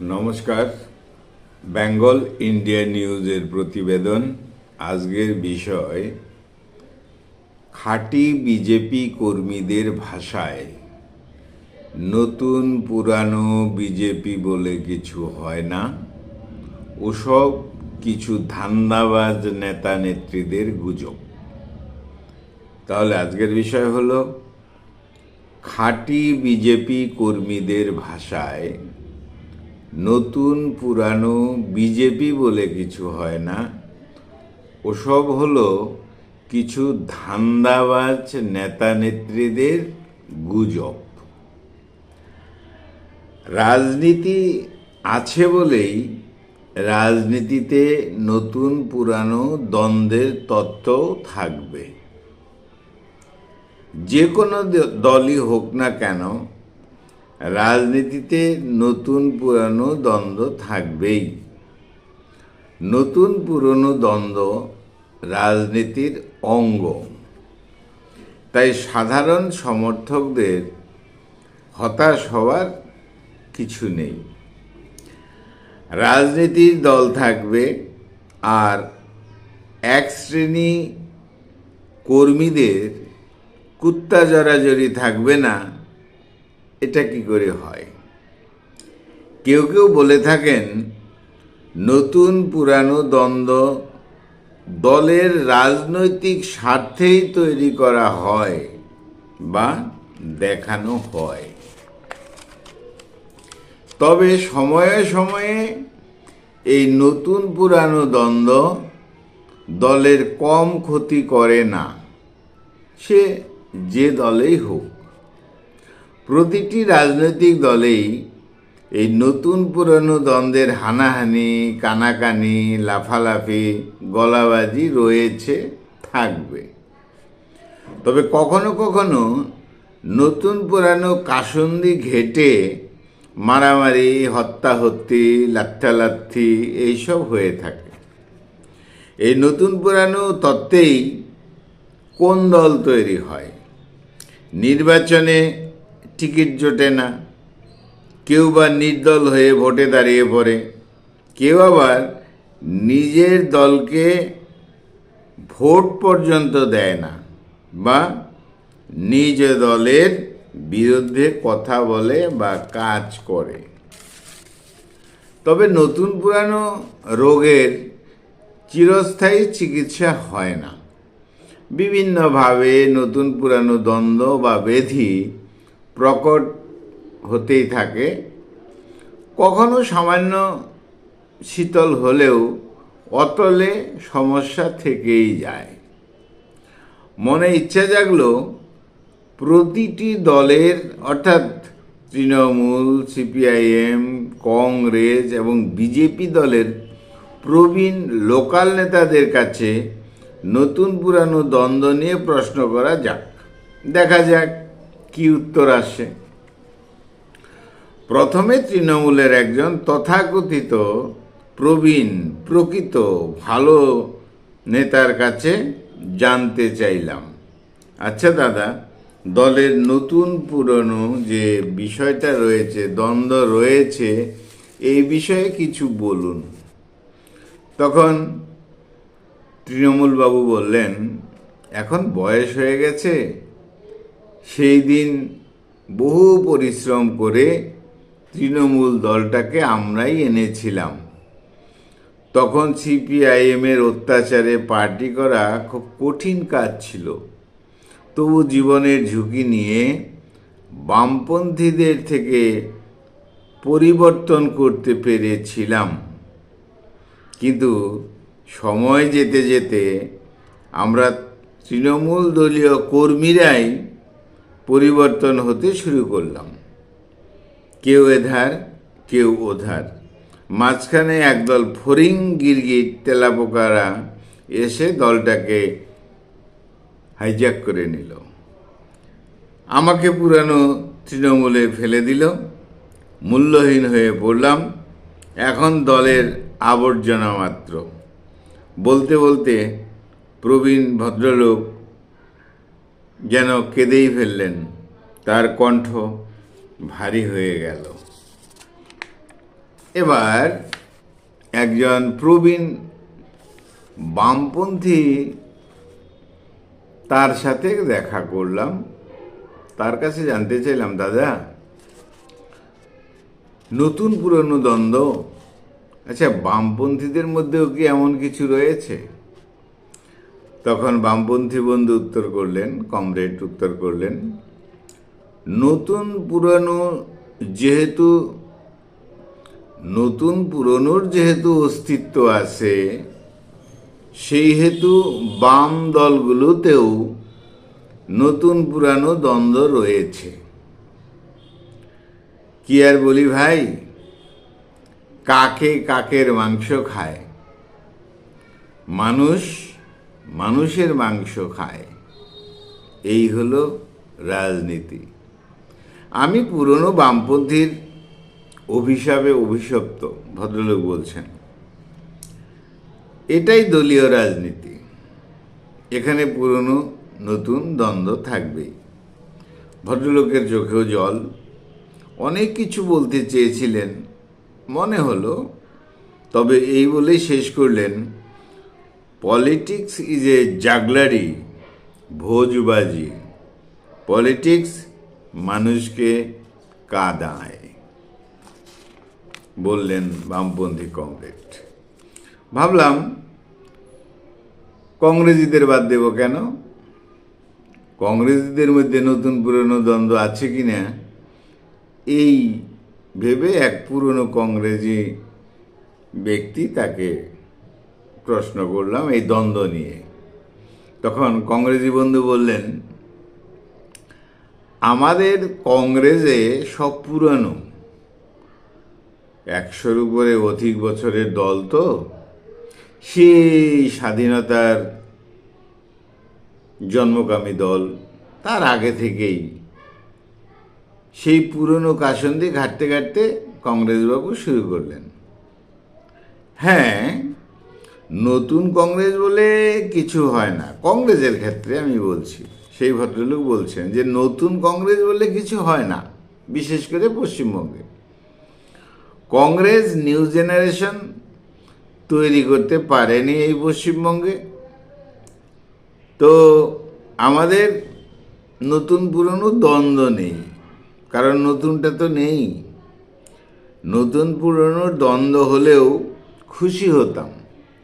নমস্কার। বেঙ্গল ইন্ডিয়া নিউজের প্রতিবেদন, আজকের বিষয়, খাঁটি বিজেপি কর্মীদের ভাষায়, নতুন পুরানো বিজেপি বলে কিছু হয় না, ওসব কিছু ধান্দাবাজ নেতা নেত্রীদের গুজব। তাহলে আজকের বিষয় হলো, খাঁটি বিজেপি কর্মীদের ভাষায় নতুন, পুরানো, বিজেপি বলে কিছু হয় না। ওসব হলো কিছু ধান্দাবাজ নেতা নেত্রীদের গুজব। রাজনীতি আছে বলেই রাজনীতিতে নতুন, পুরানো দ্বন্দ্বের তত্ত্ব থাকবে। যে কোনো দলই হোক না কেন রাজনীতিতে নতুন পুরানো দ্বন্দ্ব থাকবেই। নতুন পুরনো দ্বন্দ্ব রাজনীতির অঙ্গ। তাই সাধারণ সমর্থকদের হতাশ হওয়ার কিছু নেই। রাজনীতির দল থাকবে আর এক শ্রেণি কর্মীদের কুত্তা জরাজরি থাকবে না। এটা কি করে হয়? কেউ কেউ বলে থাকেন, নতুন পুরানো দ্বন্দ্ব দলের রাজনৈতিক স্বার্থেই তৈরি করা হয় বা দেখানো হয়। তবে সময়ে সময়ে এই নতুন পুরানো দ্বন্দ্ব দলের কম ক্ষতি করে না। সে যে দলেই হোক। প্রতিটি রাজনৈতিক দলেই এই নতুন পুরনো দ্বন্দ্বের হানাহানি, কানাকানি, লাফালাফি, গলাবাজি রয়েছে, থাকবে। তবে কখনো কখনো নতুন পুরানো কাসন্দি ঘেটে মারামারি, হত্যাহত্যি লাত্থালাত্থি এইসব হয়ে থাকে। এই নতুন পুরানো তত্ত্বেই কোন দল তৈরি হয়? নির্বাচনে টিকিট জোটে না। কেউ বা নির্দল হয়ে ভোটে দাঁড়িয়ে পড়ে। কেউ আবার নিজের দলকে ভোট পর্যন্ত দেয় না বা নিজ দলের বিরুদ্ধে কথা বলে বা কাজ করে। তবে নতুন পুরানো রোগের চিরস্থায়ী চিকিৎসা হয় না। বিভিন্নভাবে নতুন পুরানো দ্বন্দ্ব বা ব্যাধি প্রকট হতেই থাকে। কখনো সামান্য শীতল হলেও অতলে সমস্যা থেকেই যায়। মনে ইচ্ছা জাগলো, প্রতিটি দলের, অর্থাৎ তৃণমূল, সিপিআইএম, কংগ্রেস এবং বিজেপি দলের প্রবীণ লোকাল নেতাদের কাছে নতুন পুরানো দ্বন্দ্ব নিয়ে প্রশ্ন করা যাক। দেখা যাক কি উত্তর আসে? প্রথমে তৃণমূলের একজন তথাকথিত প্রবীণ, প্রকৃত, ভালো নেতার কাছে জানতে চাইলাম। আচ্ছা দাদা, দলের নতুন পুরনো যে বিষয়টা রয়েছে, দ্বন্দ্ব রয়েছে, এই বিষয়ে কিছু বলুন। তখন তৃণমূলবাবু বললেন, এখন বয়স হয়ে গেছে সেই দিন বহু পরিশ্রম করে তৃণমূল দলটাকে আমরাই এনেছিলাম। তখন সিপিআইএমের অত্যাচারে পার্টি করা খুব কঠিন কাজ ছিল। তবু জীবনের ঝুঁকি নিয়ে বামপন্থীদের থেকে পরিবর্তন করতে পেরেছিলাম। কিন্তু সময় যেতে যেতে আমরা তৃণমূল দলীয় কর্মীরাই পরিবর্তন হতে শুরু করলাম। কেউ এধার, কেউ ওধার। মাঝখানে একদল ফরিং গিরগির তেলাপোকারা এসে দলটাকে হাইজ্যাক করে নিল। আমাকে পুরানো তৃণমূলে ফেলে দিল। মূল্যহীন হয়ে পড়লাম। এখন দলের আবর্জনা মাত্র। বলতে বলতে প্রবীণ ভদ্রলোক যেন কেঁদেই ফেললেন। তার কণ্ঠ ভারী হয়ে গেল। এবার একজন প্রবীণ বামপন্থী তার সাথে দেখা করলাম। তার কাছে জানতে চাইলাম, দাদা, নতুন পুরনো দ্বন্দ্ব? আচ্ছা বামপন্থীদের মধ্যেও কি এমন কিছু রয়েছে? তখন বামপন্থী বন্ধু উত্তর করলেন, কমরেড উত্তর করলেন, নতুন পুরানো যেহেতু, নতুন পুরনোর যেহেতু অস্তিত্ব আছে, সেই হেতু বাম দলগুলোতেও নতুন পুরানো দ্বন্দ্ব রয়েছে। কি আর বলি ভাই? কাকে কাকের মাংস খায়? মানুষ মানুষের মাংস খায়। এই হলো রাজনীতি। আমি পুরনো বামপন্থীর অভিশাপে অভিশপ্ত, ভদ্রলোক বলছেন। এটাই দলীয় রাজনীতি। এখানে পুরনো, নতুন দ্বন্দ্ব থাকবেই। ভদ্রলোকের চোখেও জল। অনেক কিছু বলতে চেয়েছিলেন। মনে হলো, তবে এই বলেই শেষ করলেন পলিটিক্স ইজ এ জাগলারি ভোজবাজি। পলিটিক্স মানুষকে কাদায়, বললেন বামপন্থী কংগ্রেস ভাবলাম, কংগ্রেসীদের বাদ দেব কেন? কংগ্রেসীদের মধ্যে নতুন পুরনো দ্বন্দ্ব আছে কি না এই ভেবে এক পুরনো কংগ্রেসি ব্যক্তি তাকে প্রশ্ন করলাম, এই দ্বন্দ্ব নিয়ে। তখন কংগ্রেসি বন্ধু বললেন, আমাদের কংগ্রেসে সব পুরানো। একশোর উপরে অধিক বছরের দল তো। সেই স্বাধীনতার জন্মকামী দল, তার আগে থেকেই। সেই পুরনো কাসন দিয়ে ঘাটতে ঘাটতে কংগ্রেসবাবু শুরু করলেন। হ্যাঁ নতুন কংগ্রেস বলে কিছু হয় না। কংগ্রেসের ক্ষেত্রে আমি বলছি, সেই ভদ্রলোক বলছেন যে নতুন কংগ্রেস বলে কিছু হয় না, বিশেষ করে পশ্চিমবঙ্গে। কংগ্রেস নিউ জেনারেশন তৈরি করতে পারেনি এই পশ্চিমবঙ্গে। তো আমাদের নতুন পুরনো দ্বন্দ্ব নেই, কারণ নতুনটা তো নেই। নতুন পুরনোর দ্বন্দ্ব হলেও খুশি হতাম।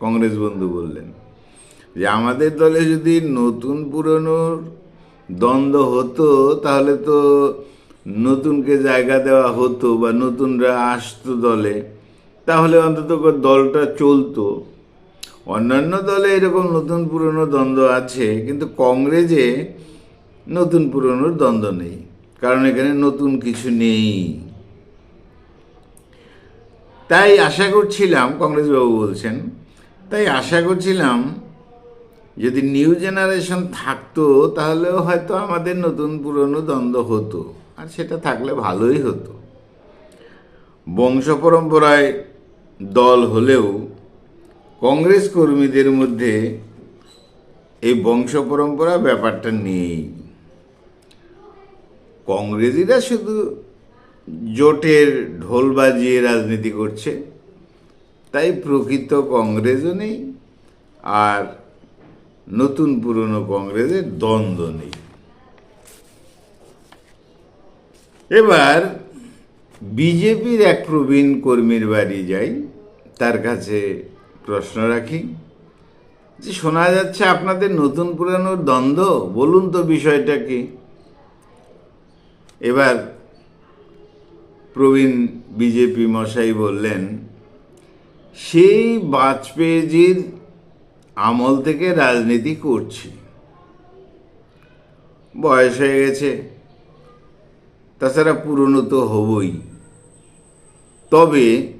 কংগ্রেস বন্ধু বললেন, যে আমাদের দলে যদি নতুন পুরনোর দ্বন্দ্ব হতো, তাহলে তো নতুনকে জায়গা দেওয়া হতো বা নতুনরা আসতো দলে, তাহলে অন্তত দলটা চলতো। অন্যান্য দলে এরকম নতুন পুরনো দ্বন্দ্ব আছে, কিন্তু কংগ্রেসে নতুন পুরনোর দ্বন্দ্ব নেই, কারণ এখানে নতুন কিছু নেই। তাই আশা করছিলাম কংগ্রেসবাবু বলছেন তাই আশা করছিলাম যদি নিউ জেনারেশন থাকতো, তাহলেও হয়তো আমাদের নতুন পুরনো দ্বন্দ্ব হতো, আর সেটা থাকলে ভালোই হতো। বংশ পরম্পরায় দল হলেও কংগ্রেস কর্মীদের মধ্যে এই বংশ পরম্পরা ব্যাপারটা নেই। কংগ্রেসিরা শুধু জোটের ঢোল বাজিয়ে রাজনীতি করছে। তাই প্রকৃত কংগ্রেসও নেই আর নতুন পুরনো কংগ্রেসের দ্বন্দ্ব নেই। এবার বিজেপির এক প্রবীণ কর্মীর বাড়ি যাই, তার কাছে প্রশ্ন রাখি যে, শোনা যাচ্ছে আপনাদের নতুন পুরানোর দ্বন্দ্ব? বলুন তো বিষয়টা কি? এবার প্রবীণ বিজেপি মশাই বললেন সেই বাজপেয়ীজির আমল থেকে রাজনীতি করছি। বয়স হয়ে গেছে, তাছাড়া পুরনো তো হবই। তবে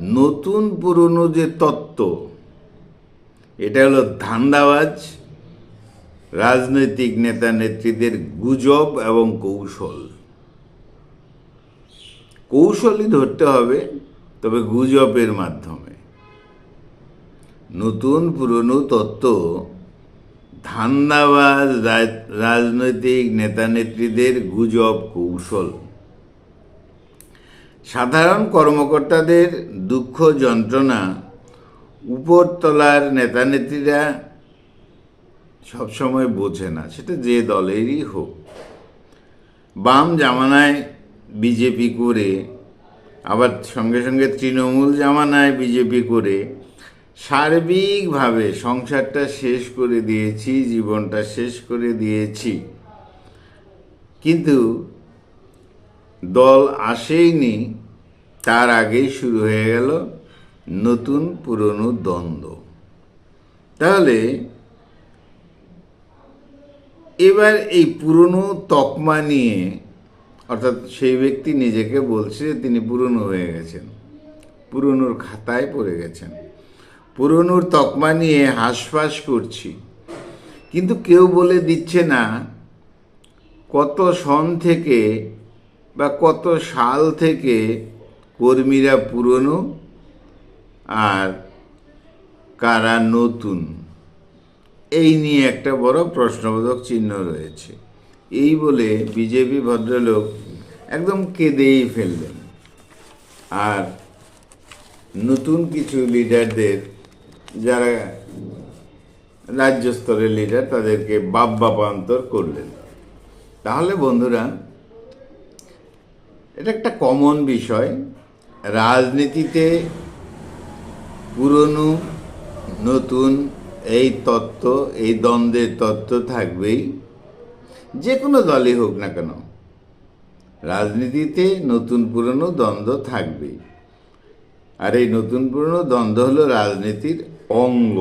নতুন পুরনো যে তত্ত্ব, এটা হলো ধান্দাবাজ, রাজনৈতিক নেতা নেত্রীদের গুজব এবং কৌশল। কৌশলই ধরতে হবে, তবে গুজবের মাধ্যমে। নতুন পুরনো তত্ত্ব, ধান্দাবাজ রাজ- রাজনৈতিক নেতা নেত্রীদের গুজব কৌশল। সাধারণ কর্মকর্তাদের দুঃখ যন্ত্রণা, উপরতলার নেতানেত্রীরা সবসময় বোঝে না, সেটা যে দলেরই হোক। বাম জামানায় বিজেপি করে, আবার সঙ্গে সঙ্গে তৃণমূল জামানায় বিজেপি করে সার্বিকভাবে সংসারটা শেষ করে দিয়েছি, জীবনটা শেষ করে দিয়েছি। কিন্তু দল আসেইনি, তার আগেই শুরু হয়ে গেল নতুন পুরনো দ্বন্দ্ব। তাহলে এবার এই পুরনো তকমা নিয়ে, অর্থাৎ সেই ব্যক্তি নিজেকে বলছে তিনি পুরনো হয়ে গেছেন, পুরনোর খাতায় পড়ে গেছেন। পুরনোর তকমা নিয়ে হাঁসফাঁস করছি। কিন্তু কেউ বলে দিচ্ছে না কত সন থেকে বা কত সাল থেকে কর্মীরা পুরনো আর কারা নতুন। এই নিয়ে একটা বড় প্রশ্নবোধক চিহ্ন রয়েছে। এই বলে বিজেপি ভদ্রলোক একদম কেঁদেই ফেললেন। আর নতুন কিছু লিডারদের যারা রাজ্য স্তরের লিডার তাদেরকে বাপ বাপান্তর করলেন। তাহলে বন্ধুরা, এটা একটা কমন বিষয়। রাজনীতিতে পুরনো, নতুন এই তত্ত্ব, এই দ্বন্দ্বের তত্ত্ব থাকবেই। যে কোনো দলই হোক না কেন, রাজনীতিতে নতুন পুরনো দ্বন্দ্ব থাকবেই। আর এই নতুন পুরনো দ্বন্দ্ব হলো রাজনীতির অঙ্গ।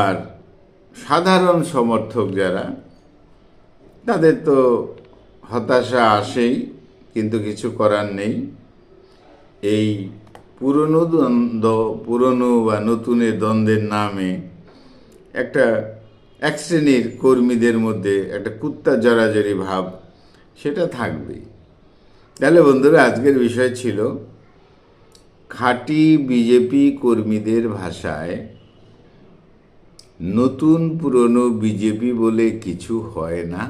আর সাধারণ সমর্থক যারা, তাদের তো হতাশা আসেই, কিন্তু কিছু করার নেই। এই পুরনো দ্বন্দ্ব, পুরনো বা নতুনের দ্বন্দ্বের নামে একটা এক শ্রেণির কর্মীদের মধ্যে একটা কুত্তা জড়াজড়ি ভাব, সেটা থাকবেই। তাহলে বন্ধুরা, আজকের বিষয় ছিল খাঁটি বিজেপি কর্মীদের ভাষায়, নতুন পুরনো বিজেপি বলে কিছু হয় না।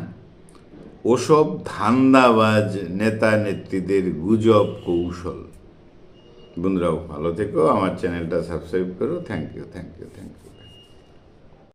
ওসব ধান্দাবাজ নেতা নেত্রীদের গুজব কৌশল। বন্ধুরাও ভালো থেকো। আমার চ্যানেলটা সাবস্ক্রাইব করো। Thank you thank you thank you